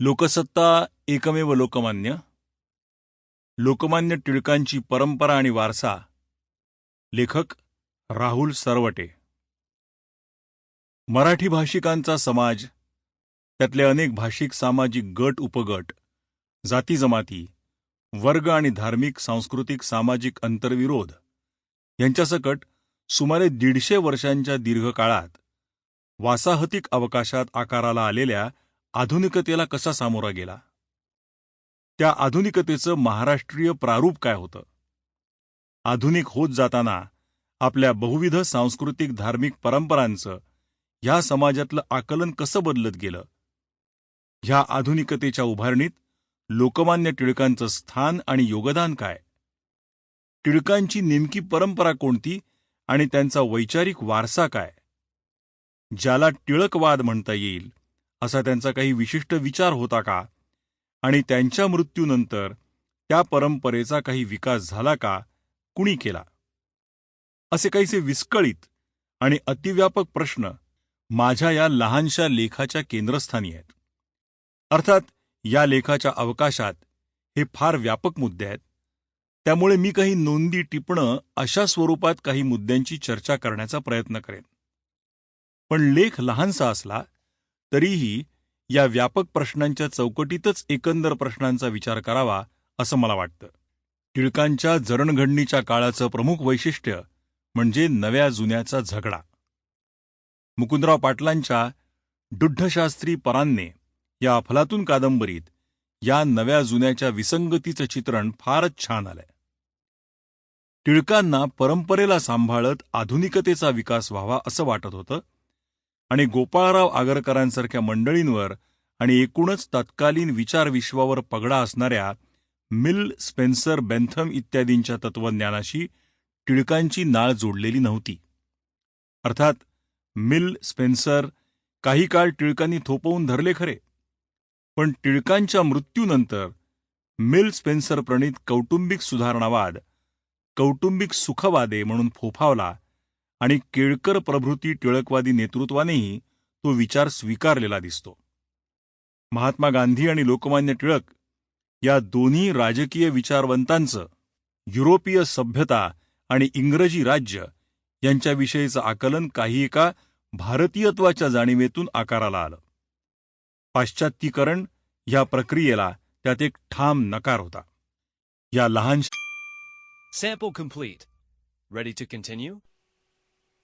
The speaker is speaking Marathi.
लोकसत्ता एकमेव लोकमान्य. लोकमान्य टिळकांची परंपरा आणि वारसा. लेखक राहुल सरवटे. मराठी भाषिकांचा समाज त्यातले अनेक भाषिक सामाजिक गट उपगट जाती जमाती वर्ग आणि धार्मिक सांस्कृतिक सामाजिक अंतर्विरोध यांच्यासकट सुमारे दीडशे वर्षांच्या दीर्घकाळात वासाहतिक अवकाशात आकाराला आलेल्या आधुनिकतेला कसा सामोरा गेला? त्या आधुनिकतेचं महाराष्ट्रीय प्रारूप काय होतं? आधुनिक होत जाताना आपल्या बहुविध सांस्कृतिक धार्मिक परंपरांचं ह्या समाजातलं आकलन कसं बदलत गेलं? ह्या आधुनिकतेच्या उभारणीत लोकमान्य टिळकांचं स्थान आणि योगदान काय? टिळकांची नेमकी परंपरा कोणती आणि त्यांचा वैचारिक वारसा काय? ज्याला टिळकवाद म्हणता येईल असा त्यांचा काही विशिष्ट विचार होता का? आणि त्यांच्या मृत्यूनंतर त्या परंपरेचा काही विकास झाला का? कुणी केला? असे काहीसे विस्कळीत आणि अतिव्यापक प्रश्न माझ्या या लहानशा लेखाच्या केंद्रस्थानी आहेत. अर्थात या लेखाच्या अवकाशात हे फार व्यापक मुद्दे आहेत. त्यामुळे मी काही नोंदी टिपणं अशा स्वरूपात काही मुद्द्यांची चर्चा करण्याचा प्रयत्न करेन. पण लेख लहानसा असला तरीही या व्यापक प्रश्नांच्या चौकटीतच एकंदर प्रश्नांचा विचार करावा असं मला वाटतं. टिळकांच्या जडणघडणीच्या काळाचं प्रमुख वैशिष्ट्य म्हणजे नव्या जुन्याचा झगडा. मुकुंदराव पाटलांच्या डुड्ढशास्त्री परांने या अफलातून कादंबरीत या नव्या जुन्याच्या विसंगतीचं चित्रण फारच छान आलंय. टिळकांना परंपरेला सांभाळत आधुनिकतेचा विकास व्हावा असं वाटत होतं आणि गोपाळराव आगरकरांसारख्या मंडळींवर आणि एकूणच तत्कालीन विचारविश्वावर पगडा असणाऱ्या मिल स्पेन्सर बेंथम इत्यादींच्या तत्वज्ञानाशी टिळकांची नाळ जोडलेली नव्हती. अर्थात मिल स्पेन्सर काही काळ टिळकांनी थोपवून धरले खरे. पण टिळकांच्या मृत्यूनंतर मिल स्पेन्सर प्रणित कौटुंबिक सुधारणावाद कौटुंबिक सुखवादे म्हणून फोफावला आणि केळकर प्रभृती टिळकवादी नेतृत्वानेही तो विचार स्वीकारलेला दिसतो. महात्मा गांधी आणि लोकमान्य टिळक या दोन्ही राजकीय विचारवंतांचं युरोपीय सभ्यता आणि इंग्रजी राज्य यांच्याविषयीचं आकलन काही एका भारतीयत्वाच्या जाणीवेतून आकाराला आलं. पाश्चात्तीकरण या प्रक्रियेला त्यात एक ठाम नकार होता. या लहान sample complete. Ready to continue